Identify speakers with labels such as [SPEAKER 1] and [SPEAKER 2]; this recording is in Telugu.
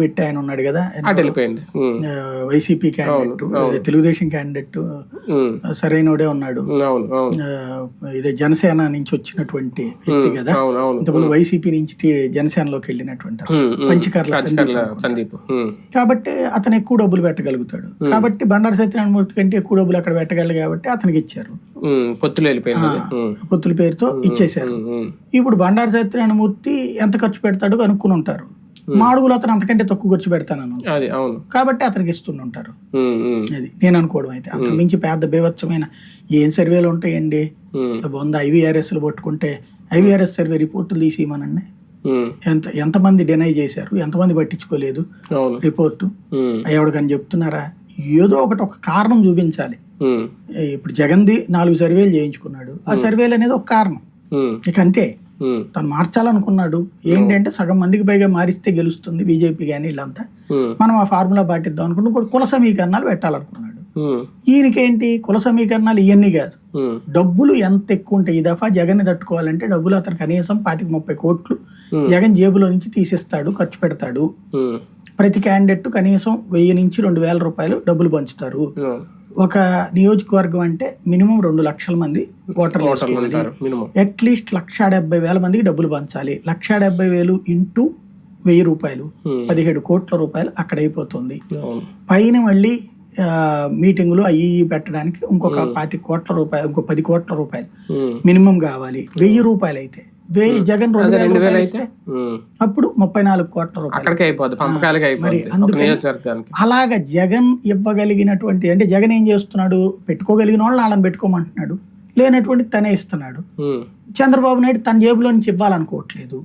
[SPEAKER 1] పెట్టి ఆయన ఉన్నాడు కదా. YCP candidate. తెలుగుదేశం క్యాండిడేట్ సరైనోడే ఉన్నాడు. ఇదే జనసేన నుంచి వచ్చినటువంటి వ్యక్తి కదా. ఇంతకుముందు వైసీపీ నుంచి జనసేనలోకి వెళ్ళినటువంటి. పంచకర్ల సందీప్ కాబట్టి అతను ఎక్కువ డబ్బులు పెట్టగలుగుతాడు. కాబట్టి బండారు సత్యనారాయణమూర్తి కంటే ఎక్కువ డబ్బులు అక్కడ పెట్టగలరు కాబట్టి అతనికి ఇచ్చారు.
[SPEAKER 2] పొత్తులు
[SPEAKER 1] పొత్తుల పేరుతో ఇచ్చేశారు. ఇప్పుడు బండారు సత్యనారాయణమూర్తి ఎంత ఖర్చు పెడతాడో కనుక్కుని ఉంటారు. మాడుగులు అతను అంతకంటే తక్కువ ఖర్చు
[SPEAKER 2] అది అవును.
[SPEAKER 1] కాబట్టి అతనికి ఇస్తుంటారు
[SPEAKER 2] ఉమ్, ఉమ్,
[SPEAKER 1] అది నేను అనుకోవడం అయితే. అంతకు మించి పెద్ద బీభత్సమైన ఏం సర్వేలు ఉంటాయండి? వంద ఐవీఆర్ఎస్లు పట్టుకుంటే ఐవీఆర్ఎస్ సర్వే రిపోర్టులు
[SPEAKER 2] ఉమ్,
[SPEAKER 1] ఎంత ఎంతమంది డినై చేశారు? ఎంతమంది పట్టించుకోలేదు? రిపోర్టు? ఎవరికని చెప్తున్నారా? ఏదో ఒకటి ఒక కారణం చూపించాలి. ఇప్పుడు జగన్ది నాలుగు సర్వేలు చేయించుకున్నాడు. ఆ సర్వేలు అనేది ఒక కారణం. ఇక అంతే. తను మార్చాలనుకున్నాడు. ఏంటంటే సగం మందికి పైగా మారిస్తే గెలుస్తుంది బీజేపీ కానీ వీళ్ళంతా మనం ఆ ఫార్ములా పాటిద్దాం అనుకున్న. కూడా కుల సమీకరణాలు పెట్టాలనుకున్నాడు. ఈయనకేంటి? కుల సమీకరణాలు ఇవన్నీ కాదు. డబ్బులు ఎంత ఎక్కువ ఉంటాయి ఈ దఫా జగన్ తట్టుకోవాలంటే డబ్బులు అతను కనీసం పాతిక ముప్పై కోట్లు. జగన్ జేబులో నుంచి తీసిస్తాడు ఖర్చు పెడతాడు. ప్రతి క్యాండిడేట్ కనీసం వెయ్యి నుంచి రెండు వేల రూపాయలు డబ్బులు పంచుతారు. ఒక నియోజకవర్గం అంటే మినిమం రెండు లక్షల మంది ఓటర్లు
[SPEAKER 2] మినిమం.
[SPEAKER 1] అట్లీస్ట్ లక్ష డెబ్బై వేల మందికి డబ్బులు పంచాలి. లక్ష డెబ్బై వేలు ఇంటూ వెయ్యి రూపాయలు. పదిహేడు కోట్ల రూపాయలు అక్కడ అయిపోతుంది. పైన మళ్ళీ మీటింగులు అయ్యి పెట్టడానికి ఇంకొక పాతి కోట్ల రూపాయలు ఇంకో పది కోట్ల రూపాయలు మినిమం కావాలి. వెయ్యి రూపాయలు అయితే వెయ్యి జగన్ రెండు వేల
[SPEAKER 2] రెండు వేలు
[SPEAKER 1] రూపాయలు
[SPEAKER 2] అయితే?
[SPEAKER 1] అప్పుడు ముప్పై నాలుగు కోట్ల రూపాయలు.
[SPEAKER 2] అక్కడికే అయిపోద్ది పంపకాలకి
[SPEAKER 1] అలాగ జగన్ ఇవ్వగలిగినటువంటి అంటే జగన్ ఏం చేస్తున్నాడు? పెట్టుకోగలిగిన వాళ్ళని వాళ్ళని పెట్టుకోమంటున్నాడు. లేనటువంటి తనే ఇస్తున్నాడు. చంద్రబాబు నాయుడు తన జేబులో నుంచి ఇవ్వాలనుకోవట్లేదు.